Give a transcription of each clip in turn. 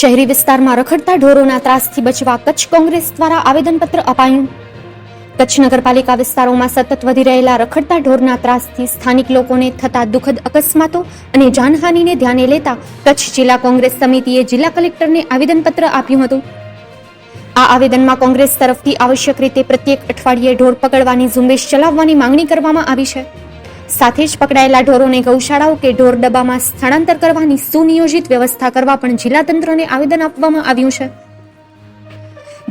શહેરી વિસ્તારમાં રખડતા ઢોરોના ત્રાસથી બચવા કચ્છ કોંગ્રેસ દ્વારા આવેદનપત્ર અપાયું. કચ્છ નગરપાલિકા વિસ્તારોમાં સતત વધી રહેલા રખડતા ઢોરના ત્રાસથી સ્થાનિક લોકોને થતા દુઃખદ અકસ્માતો અને જાનહાનિને ધ્યાને લેતા કચ્છ જિલ્લા કોંગ્રેસ સમિતિએ જિલ્લા કલેક્ટરને આવેદનપત્ર આપ્યું હતું. આ આવેદનમાં કોંગ્રેસ તરફથી આવશ્યક રીતે પ્રત્યેક અઠવાડિયે ઢોર પકડવાની ઝુંબેશ ચલાવવાની માંગણી કરવામાં આવી છે. સાથે જ પકડાયેલા ઢોરોને ગૌશાળાઓ કે ઢોર ડબ્બામાં સ્થળાંતર કરવાની સુનિયોજિત વ્યવસ્થા કરવા પણ જિલ્લા તંત્રને આવેદન આપવામાં આવ્યું છે.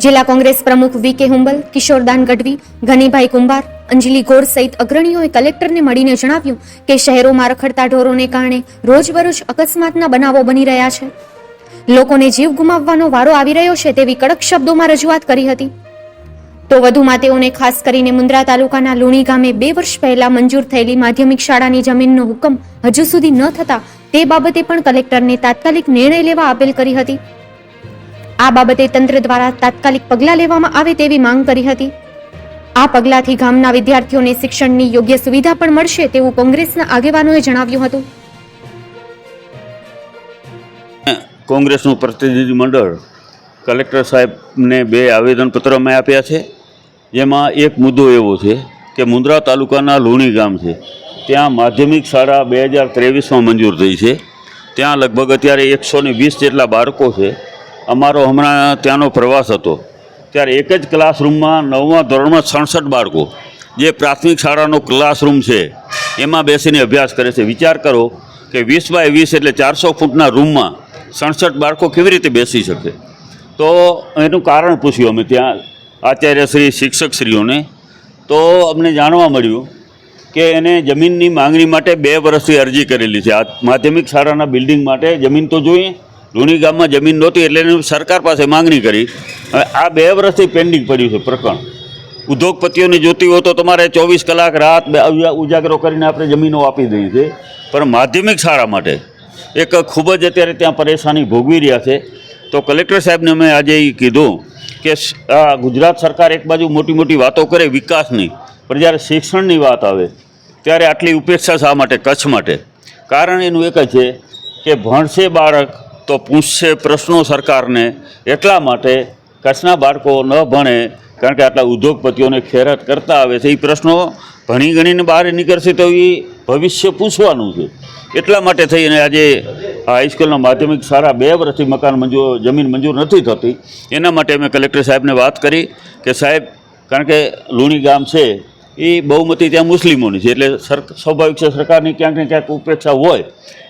જિલ્લા કોંગ્રેસ પ્રમુખ વી કે હુંબલ કિશોરદાન ગઢવી ઘનીભાઈ કુંભાર, અંજલિ ગોર સહિત અગ્રણીઓએ કલેક્ટરને મળીને જણાવ્યું કે શહેરોમાં રખડતા ઢોરોને કારણે રોજબરોજ અકસ્માતના બનાવો બની રહ્યા છે. લોકોને જીવ ગુમાવવાનો વારો આવી રહ્યો છે તેવી કડક શબ્દોમાં રજૂઆત કરી હતી. તો વધુમાં તેઓને ખાસ કરીને મુન્દ્રા તાલુકાના લુણી ગામે બે વર્ષ પહેલા મંજૂર થયેલી માધ્યમિક શાળાની જમીનનો હુકમ હજુ સુધી ન થતા તે બાબતે પણ કલેક્ટરને તાત્કાલિક નિર્ણય લેવા અપીલ કરી હતી. આ બાબતે તંત્ર દ્વારા તાત્કાલિક પગલાં લેવામાં આવે તેવી માંગ કરી હતી. આ પગલાંથી ગામના વિદ્યાર્થીઓને શિક્ષણની યોગ્ય સુવિધા પણ મળશે તેવું કોંગ્રેસના આગેવાનોએ જણાવ્યું હતું. કોંગ્રેસનું પ્રતિનિધિ મંડળ કલેક્ટર સાહેબને બે આવેદનપત્ર અમે આપ્યા છે. જેમાં એક મુદ્દો એવો છે કે મુન્દ્રા તાલુકાના લુણી ગામ છે. ત્યાં માધ્યમિક શાળા બે હજાર ત્રેવીસમાં મંજૂર થઈ છે. ત્યાં લગભગ અત્યારે એકસો ને વીસ જેટલા બાળકો છે. અમારો હમણાં ત્યાંનો પ્રવાસ હતો. ત્યારે એક જ ક્લાસરૂમમાં નવમા ધોરણમાં સડસઠ બાળકો. જે પ્રાથમિક શાળાનો ક્લાસરૂમ છે, એમાં બેસીને અભ્યાસ કરે છે. વિચાર કરો કે વીસ બાય વીસ એટલે ચારસો ફૂટના રૂમમાં સડસઠ બાળકો કેવી રીતે બેસી શકે? તો એનું કારણ પૂછ્યું અમે ત્યાં. આચાર્યશ્રી શિક્ષકશ્રીઓને, તો અમને જાણવા મળ્યું કે એને જમીનની માંગણી માટે બે વર્ષથી અરજી કરેલી છે. આ માધ્યમિક શાળાના બિલ્ડિંગ માટે જમીન તો જોઈએ, લુણી ગામમાં જમીન નહોતી એટલે એની સરકાર પાસે માંગણી કરી. હવે આ બે વર્ષથી પેન્ડિંગ પડ્યું છે પ્રકરણ. ઉદ્યોગપતિઓને જોતી હોય તો તમારે ચોવીસ કલાક રાત ઉજાગરો કરીને આપણે જમીનો આપી દઈએ છે પણ માધ્યમિક શાળા માટે એક ખૂબ જ અત્યારે ત્યાં પરેશાની ભોગવી રહ્યા છે. તો કલેક્ટર સાહેબને મેં આજે એ કીધું કે આ ગુજરાત સરકાર એક બાજુ મોટી મોટી વાતો કરે વિકાસની પણ જ્યારે શિક્ષણની વાત આવે, ત્યારે આટલી ઉપેક્ષા શા માટે, કચ્છ માટે? કારણ એનું એક જ છે કે ભણશે બાળક તો પૂછશે પ્રશ્નો સરકારને એટલા માટે કચ્છના બાળકો ન ભણે, કારણ કે આટલા ઉદ્યોગપતિઓને ખેરત કરતા આવે છે. એ પ્રશ્નો ભણી ગણીને બહાર નીકળશે તો એ ભવિષ્ય પૂછવાનું છે. એટલા માટે થઈને આજે આ હાઈસ્કૂલના માધ્યમિક શાળા બે વર્ષથી મકાન મંજૂર, જમીન મંજૂર નથી થતી. એના માટે અમે કલેક્ટર સાહેબને વાત કરી કે સાહેબ, કારણ કે લુણી ગામ છે, એ બહુમતી ત્યાં મુસ્લિમોની છે, એટલે સર, સ્વાભાવિક છે સરકારની ક્યાંક ને ક્યાંક ઉપેક્ષા હોય.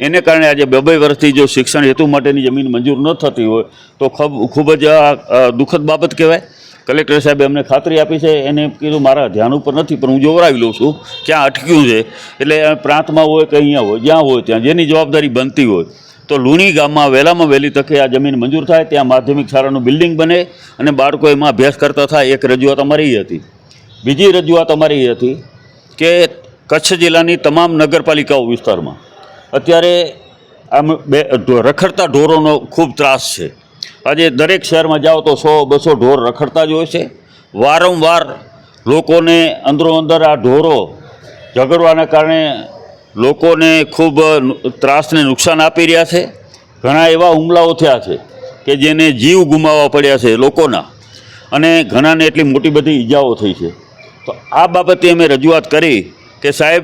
એને કારણે આજે બે બે વર્ષથી જો શિક્ષણ હેતુ માટેની જમીન મંજૂર ન થતી હોય, તો ખૂબ ખૂબ જ દુઃખદ બાબત કહેવાય. કલેક્ટર સાહેબે અમને ખાતરી આપી છે, એને કીધું, મારા ધ્યાન ઉપર નથી, પણ હું જોવરાવી લઉં છું. ક્યાં અટક્યું છે? એટલે પ્રાંતમાં હોય કે અહીંયા હોય, જ્યાં હોય ત્યાં, જેની જવાબદારી બનતી હોય તો લુણી ગામમાં વહેલામાં વહેલી તકે આ જમીન મંજૂર થાય, ત્યાં માધ્યમિક શાળાનું બિલ્ડિંગ બને અને બાળકો એમાં અભ્યાસ કરતા થાય. એક રજૂઆત અમારી હતી. બીજી રજૂઆત અમારી હતી કે કચ્છ જિલ્લાની તમામ નગરપાલિકાઓ વિસ્તારમાં અત્યારે આમ બે રખડતા ઢોરોનો ખૂબ ત્રાસ છે. આજે દરેક શહેરમાં જાઓ તો સો બસો ઢોર રખડતા જ હોય છે. વારંવાર લોકોને અંદરો અંદર આ ઢોરો ઝઘડવાના કારણે લોકોને ખૂબ ત્રાસને નુકસાન આપી રહ્યા છે. ઘણા એવા હુમલાઓ થયા છે કે જેને જીવ ગુમાવવા પડ્યા છે લોકોના. અને ઘણાને એટલી મોટી બધી ઈજાઓ થઈ છે. તો આ બાબતે અમે રજૂઆત કરી કે સાહેબ,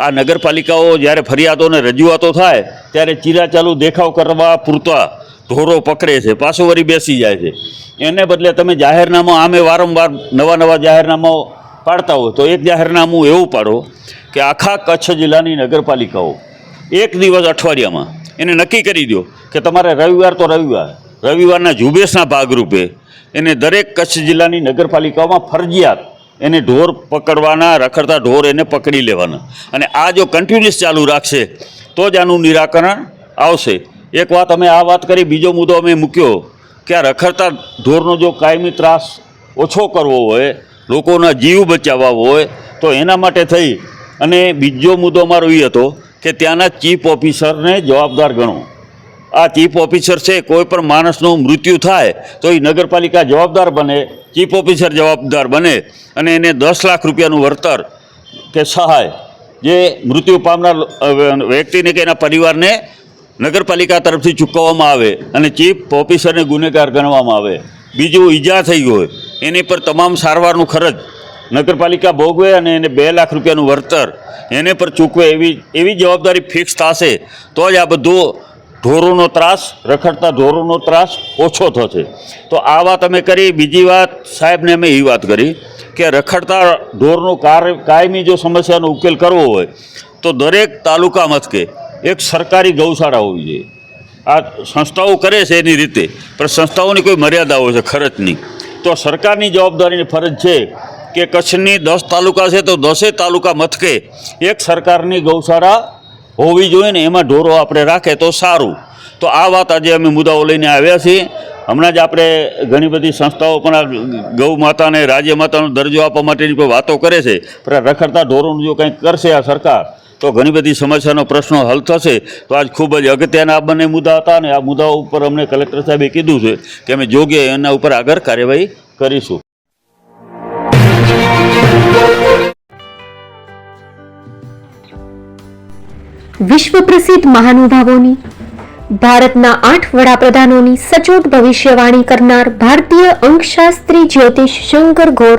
આ નગરપાલિકાઓ જ્યારે ફરિયાદોને રજૂઆતો થાય, ત્યારે ચીરાચાલુ દેખાવ કરવા પૂરતા ઢોરો પકડે છે, પાછો વળી બેસી જાય છે. એને બદલે તમે જાહેરનામા, આમે વારંવાર નવા નવા જાહેરનામાઓ પાડતા હોય તો એક જાહેરનામું એવું પાડો કે આખા કચ્છ જિલ્લાની નગરપાલિકાઓ એક દિવસ અઠવાડિયામાં એને નક્કી કરી દો કે તમારે રવિવાર તો રવિવાર, રવિવારના ઝુંબેશના ભાગરૂપે એને દરેક કચ્છ જિલ્લાની નગરપાલિકાઓમાં ફરજિયાત એને ઢોર પકડવાના, રખડતા ઢોર એને પકડી લેવાના. અને આ જો કન્ટિન્યુઅસ ચાલુ રાખશે, તો જ આનું નિરાકરણ આવશે. એક વાત અમે આ વાત કરી, બીજો મુદ્દો અમે મૂક્યો કે આ રખડતા ઢોરનો જો કાયમી ત્રાસ ઓછો કરવો હોય લોકોના જીવ બચાવવા હોય તો એના માટે થઈ. અને બીજો મુદ્દો અમારો એ હતો કે ત્યાંના ચીફ ઓફિસરને જવાબદાર ગણો. આ ચીફ ઓફિસર છે, કોઈ પણ માણસનું મૃત્યુ થાય તો એ નગરપાલિકા જવાબદાર બને, ચીફ ઓફિસર જવાબદાર બને અને એને દસ લાખ રૂપિયાનું વળતર કે સહાય જે મૃત્યુ પામનાર વ્યક્તિને કે એના પરિવારને નગરપાલિકા તરફથી ચૂકવવામાં આવે અને ચીફ ઓફિસરને ગુનેગાર ગણવામાં આવે. બીજું ઈજા થઈ હોય, એની પર તમામ સારવારનું ખર્ચ. નગરપાલિકા ભોગવે અને એને બે લાખ રૂપિયાનું વળતર, એને પર ચૂકવે એવી એવી જવાબદારી ફિક્સ થશે, તો જ આ બધું ઢોરોનો ત્રાસ, રખડતા ઢોરોનો ત્રાસ ઓછો થશે. તો આ વાત અમે કરી, બીજી વાત સાહેબને અમે એ વાત કરી કે રખડતા ઢોરનો કાયમી જો સમસ્યાનો ઉકેલ કરવો હોય, તો દરેક તાલુકા મથકે એક સરકારી ગૌશાળા હોવી જોઈએ. આ સંસ્થાઓ કરે છે એની રીતે, પણ સંસ્થાઓની કોઈ મર્યાદાઓ છે ખર્ચની તો સરકારની જવાબદારીની ફરજ છે કે કચ્છની દસ તાલુકા છે તો દસે તાલુકા મથકે એક સરકારની ગૌશાળા હોવી જોઈએ ને એમાં ઢોરો આપણે રાખે તો સારું. તો આ વાત આજે અમે મુદ્દાઓ લઈને આવ્યા છીએ. હમણાં જ આપણે ઘણી બધી સંસ્થાઓ પણ આ ગૌ માતાને, રાજ્ય માતાનો દરજ્જો આપવા માટેની કોઈ વાતો કરે છે. પણ રખડતા ઢોરોનું જો કંઈક કરશે આ સરકાર તો ઘણી બધી સમસ્યાનો પ્રશ્નો હલ થશે. તો આજ ખૂબ જ અગત્યના આ બંને મુદ્દા હતા અને આ મુદ્દાઓ ઉપર અમને કલેક્ટર સાહેબે કીધું છે કે અમે જોગે એના ઉપર આગળ કાર્યવાહી કરીશું. વિશ્વ પ્રસિદ્ધ મહાનુભાવોની, ભારતના આઠ વડાપ્રધાનોની સચોટ ભવિષ્યવાણી કરનાર ભારતીય અંકશાસ્ત્રી જ્યોતિષ શંકર ગોર